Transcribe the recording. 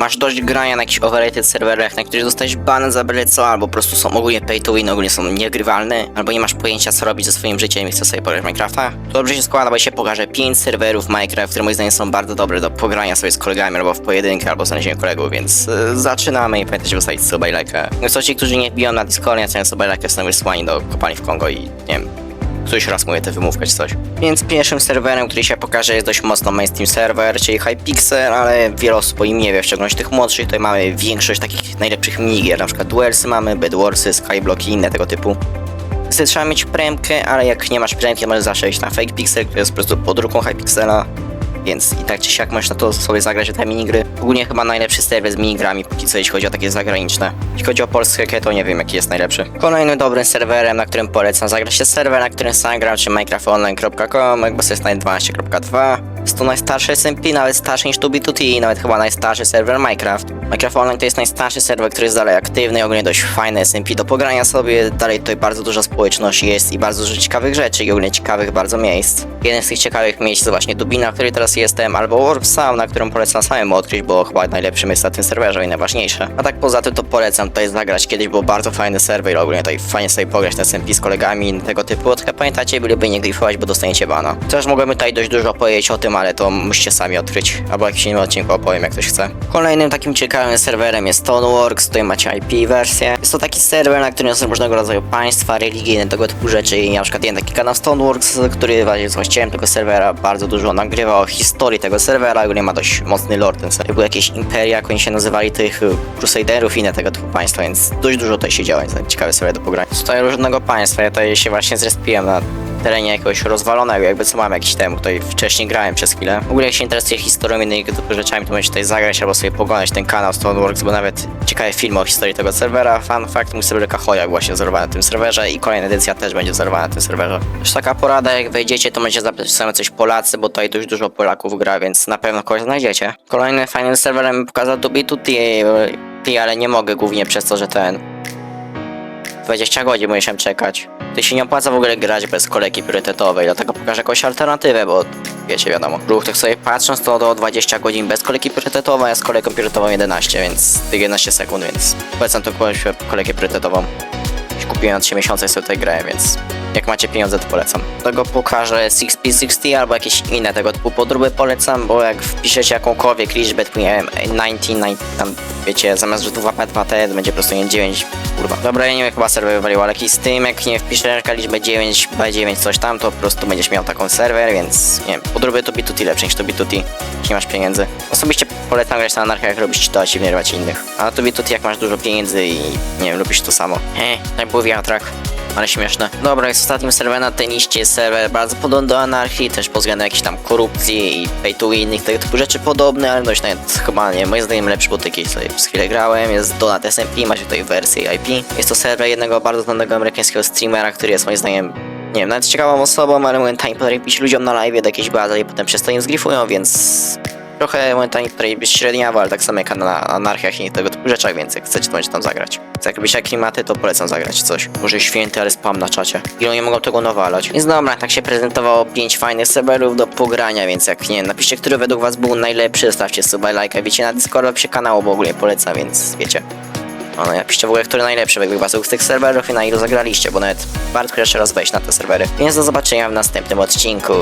masz dość grania na jakichś overrated serwerach, na których dostajesz ban za byle co, albo po prostu są ogólnie pay to win, ogólnie są niegrywalne, albo nie masz pojęcia co robić ze swoim życiem i chcesz sobie pograć Minecrafta, to dobrze się składa, bo się pokażę 5 serwerów Minecraft, które moim zdaniem są bardzo dobre do pogrania sobie z kolegami, albo w pojedynkę, albo znalezienia kolegów, więc y, zaczynamy i pamiętajcie wystawić suba i lajka. No co ci, którzy nie wbiją na Discordzie, suba i lajka, są wysłani do kopalni w Kongo i nie wiem, któryś raz tę wymówkę czy coś. Więc pierwszym serwerem, który się pokaże jest dość mocno mainstream serwer, czyli Hypixel, ale wiele osób o nim nie wie, w szczególności tych młodszych. Tutaj mamy większość takich najlepszych minigier, na przykład Duelsy mamy, Bedwarsy, Skyblocki i inne tego typu. Wtedy trzeba mieć premkę, ale jak nie masz premki, możesz zawsze iść na Fake Pixel, który jest po prostu podróbką Hypixela. Więc i tak czy siak możesz na to sobie zagrać te minigry. Ogólnie chyba najlepszy serwer z minigrami, póki co jeśli chodzi o takie zagraniczne. Jeśli chodzi o polskie, to nie wiem jaki jest najlepszy. Kolejnym dobrym serwerem, na którym polecam zagrać jest serwer, na którym sam gram, czy minecraftonline.com, jest 12.2. Jest to najstarszy SMP, nawet starszy niż 2B2T, nawet chyba najstarszy serwer Minecraft. Minecraft Online to jest najstarszy serwer, który jest dalej aktywny, ogólnie dość fajny SMP do pogrania sobie. Dalej tutaj bardzo dużo społeczności jest i bardzo dużo ciekawych rzeczy i ogólnie ciekawych bardzo miejsc. Jeden z tych ciekawych miejsc to właśnie Dubina, w której teraz jestem, albo Warp Sound, na którą polecam samemu odkryć, bo chyba najlepszym jest na tym serwerze i najważniejsze. A tak poza tym to polecam tutaj zagrać. Kiedyś był bardzo fajny serwer, ogólnie tutaj fajnie sobie pograć na SMP z kolegami i tego typu. Tylko pamiętajcie, byliby nie grifować, bo dostaniecie bana. Też mogłem tutaj dość dużo powiedzieć o tym, ale to musicie sami odkryć. Albo jakiś inny odcinek opowiem, jak ktoś chce. Kolejnym takim ciekawym serwerem jest Stoneworks, tutaj macie IP wersję. Jest to taki serwer, na którym są różnego rodzaju państwa, religie, tego typu rzeczy i na przykład jeden taki kanał Stoneworks, który jest właścicielem tego serwera, bardzo dużo nagrywa o historii tego serwera, ogólnie ma dość mocny lore ten serwer. Były jakieś imperia, jak oni się nazywali, tych Crusaderów i inne tego typu państwa, więc dość dużo tutaj się działo, więc ciekawy serwer do pogrania. Tutaj różnego państwa, ja tutaj się właśnie zrespiłem na terenie jakiegoś rozwalonego, jakby co mam jakiś temu, tutaj wcześniej grałem przez chwilę. W ogóle jak się interesuje historią i innymi rzeczami, to możecie tutaj zagrać albo sobie poglądać ten kanał Stoneworks, bo nawet ciekawe filmy o historii tego serwera. Fun fact, mój serwer Kahojak właśnie wzorowany na tym serwerze i kolejna edycja też będzie wzorowana na tym serwerze. Też taka porada, jak wejdziecie, to zapytać sobie coś Polacy, bo tutaj dość dużo Polaków gra, więc na pewno kogoś znajdziecie. Kolejnym fajnym serwerem pokazał Dubitu T, ale nie mogę głównie przez to, że ten 20 godzin musiałem czekać. To się nie opłaca w ogóle grać bez kolejki priorytetowej, dlatego pokażę jakąś alternatywę, bo wiecie, wiadomo. Ruch tak sobie patrząc, to do 20 godzin bez kolejki priorytetowej, a z kolejką priorytetową 11, więc tych 11 sekund, więc polecam tą kolejkę priorytetową. Kupiłem na 3 miesiące i sobie tutaj grałem, więc jak macie pieniądze, to polecam. Tego pokażę 6P60 albo jakieś inne tego typu podróby polecam, bo jak wpiszecie jakąkolwiek liczbę, typu nie wiem, 19, tam wiecie, zamiast że 2P2T to będzie po prostu nie 9, kurwa. Dobra, ja nie wiem, chyba serwer wywalił, ale jakiś tym, jak nie wpiszesz liczbę 9, B9, coś tam, to po prostu będziesz miał taką serwer, więc nie wiem, podróby to B2T lepsze niż to B2T, jeśli nie masz pieniędzy. Osobiście polecam grać na anarchiach, jak robisz to, i nie rwać innych. A to B2T jak masz dużo pieniędzy i nie wiem, lubisz to samo. Hej, tak był wiatrak. Ale śmieszne. Dobra, jest ostatnim serwerem na tej liście jest serwer bardzo podobny do anarchii, też pod względem jakiejś tam korupcji i pay to win, innych tego typu rzeczy podobne, ale dość nawet chyba nie, moim zdaniem lepszy, bo taki sobie przez chwilę grałem, jest Donat SMP, macie tutaj wersję IP. Jest to serwer jednego bardzo znanego amerykańskiego streamera, który jest moim zdaniem nie wiem, nawet ciekawą osobą, ale momentami potrafi robić ludziom na live do jakiejś bazy i potem przez to im zgrifują, więc trochę momentami tutaj średniawo, ale tak samo jak na anarchiach i tego typu rzeczach, więc jak chcecie, to możecie tam zagrać. Więc jak lubicie klimaty, to polecam zagrać coś. Może święty, ale spam na czacie. I oni mogą tego nawalać. Więc dobra, tak się prezentowało 5 fajnych serwerów do pogrania, więc jak nie, napiszcie, który według was był najlepszy, zostawcie suba lajka, wiecie, na Discordzie się kanału, bo w ogóle polecam, więc wiecie. No, no napiszcie w ogóle, który najlepszy według was z tych serwerów i na ilu zagraliście, bo nawet warto jeszcze raz wejść na te serwery. Więc do zobaczenia w następnym odcinku.